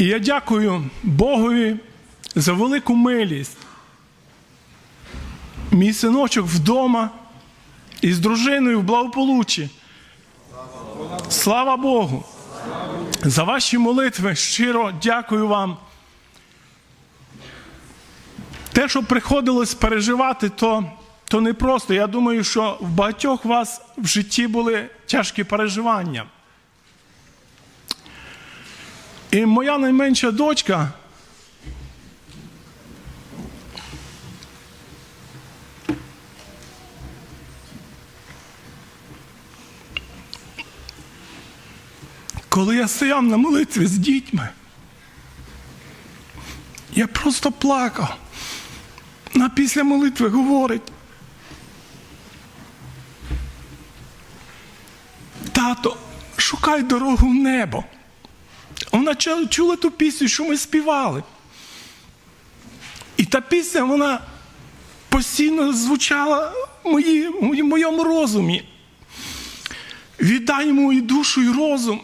І я дякую Богові за велику милість. Мій синочок вдома із дружиною в благополуччі. Слава Богу! За ваші молитви щиро дякую вам. Те, що приходилось переживати, то, то не просто. Я думаю, що в багатьох вас в житті були тяжкі переживання. І моя найменша дочка. Коли я стояв на молитві з дітьми, я просто плакав. Вона після молитви говорить. Тато, шукай дорогу в небо. Вона чула ту пісню, що ми співали. І та пісня, вона постійно звучала в, моєму розумі. Віддай йому і душу, і розум.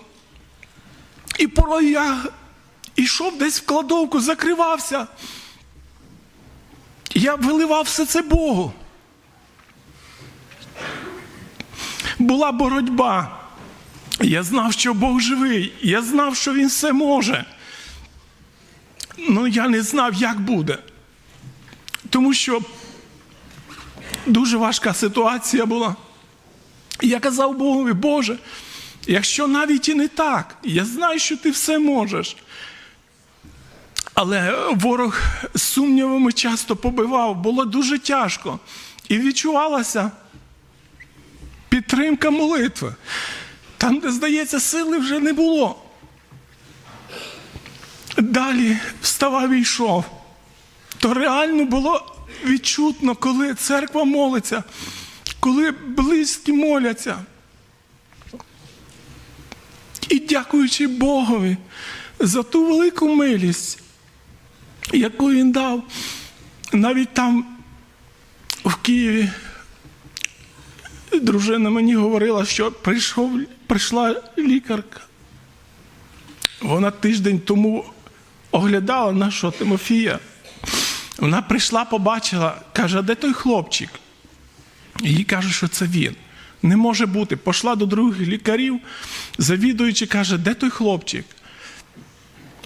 І порой я йшов десь в кладовку, закривався. Я виливав все це Богу. Була боротьба. Я знав, що Бог живий. Я знав, що Він все може. Ну я не знав, як буде. Тому що дуже важка ситуація була. Я казав Богові, Боже, якщо навіть і не так, я знаю, що ти все можеш. Але ворог з сумнівами часто побивав, було дуже тяжко. І відчувалася підтримка молитви. Там, де, здається, сили вже не було. Далі вставав і йшов. То реально було відчутно, коли церква молиться, коли близькі моляться. І дякуючи Богові за ту велику милість, яку він дав, навіть там в Києві дружина мені говорила, що прийшов, прийшла лікарка. Вона тиждень тому оглядала нашого Тимофія. Вона прийшла, побачила, каже, а де той хлопчик? Їй каже, що це він. Не може бути. Пішла до других лікарів, завідуючи, каже, де той хлопчик?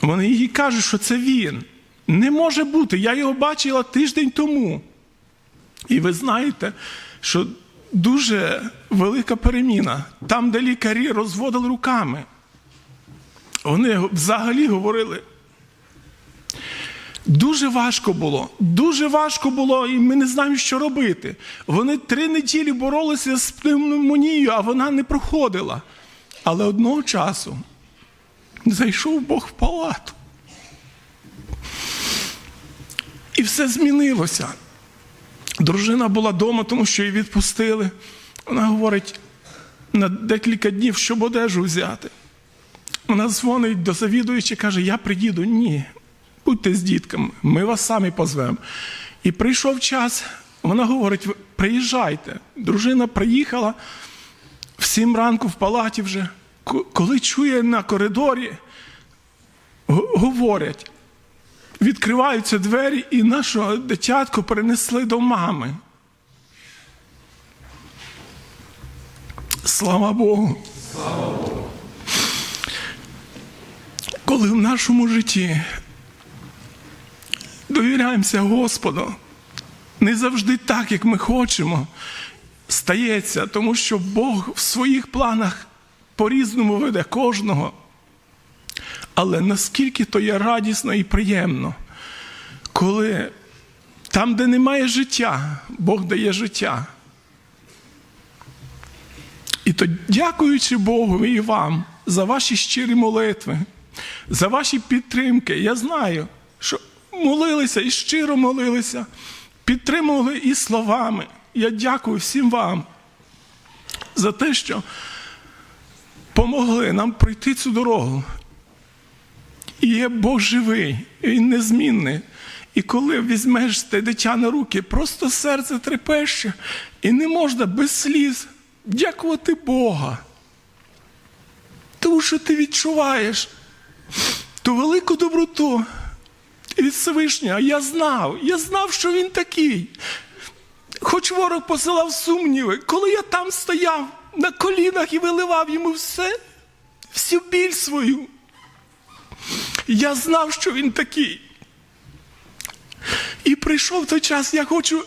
Вони їй кажуть, що це він. Не може бути. Я його бачила тиждень тому. І ви знаєте, що дуже велика переміна. Там, де лікарі розводили руками. Вони взагалі говорили. Дуже важко було, дуже важко було, і ми не знаємо, що робити. Вони три неділі боролися з пневмонією, а вона не проходила. Але одного часу зайшов Бог в палату. І все змінилося. Дружина була вдома, тому що її відпустили. Вона говорить на декілька днів, щоб одежу взяти. Вона дзвонить до завідуючи, каже: Я приїду. Ні, будьте з дітками, ми вас самі позвемо. І прийшов час, вона говорить: приїжджайте. Дружина приїхала в сім ранку в палаті вже. Коли чує на коридорі, говорять, відкриваються двері, і нашого дитятку перенесли до мами. Слава Богу. Коли в нашому житті довіряємося Господу, не завжди так, як ми хочемо, стається, тому що Бог в своїх планах по-різному веде кожного. Але наскільки то є радісно і приємно, коли там, де немає життя, Бог дає життя. І то, дякуючи Богу і вам за ваші щирі молитви, за ваші підтримки, я знаю, що молилися і щиро молилися, підтримували і словами. Я дякую всім вам за те, що помогли нам пройти цю дорогу. І є Бог живий, Він незмінний. І коли візьмеш те дитя на руки, просто серце трепеще, і не можна без сліз дякувати Бога. Тому що ти відчуваєш ту велику доброту від Всевишнього. Я знав, я знав, що він такий. Хоч ворог посилав сумніви, коли я там стояв на колінах і виливав йому все, всю біль свою. Я знав, що він такий. І прийшов той час, я хочу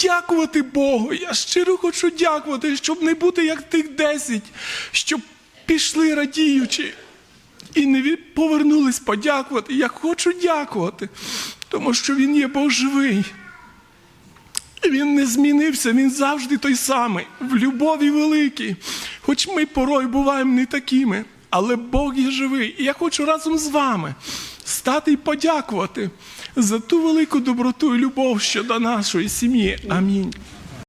дякувати Богу. Я щиро хочу дякувати, щоб не бути як тих десять, щоб пішли радіючи і не повернулись подякувати. Я хочу дякувати, тому що він є Бог живий. Він не змінився, він завжди той самий, в любові великій. Хоч ми порой буваємо не такими, але Бог є живий. І я хочу разом з вами стати і подякувати за ту велику доброту і любов щодо нашої сім'ї. Амінь.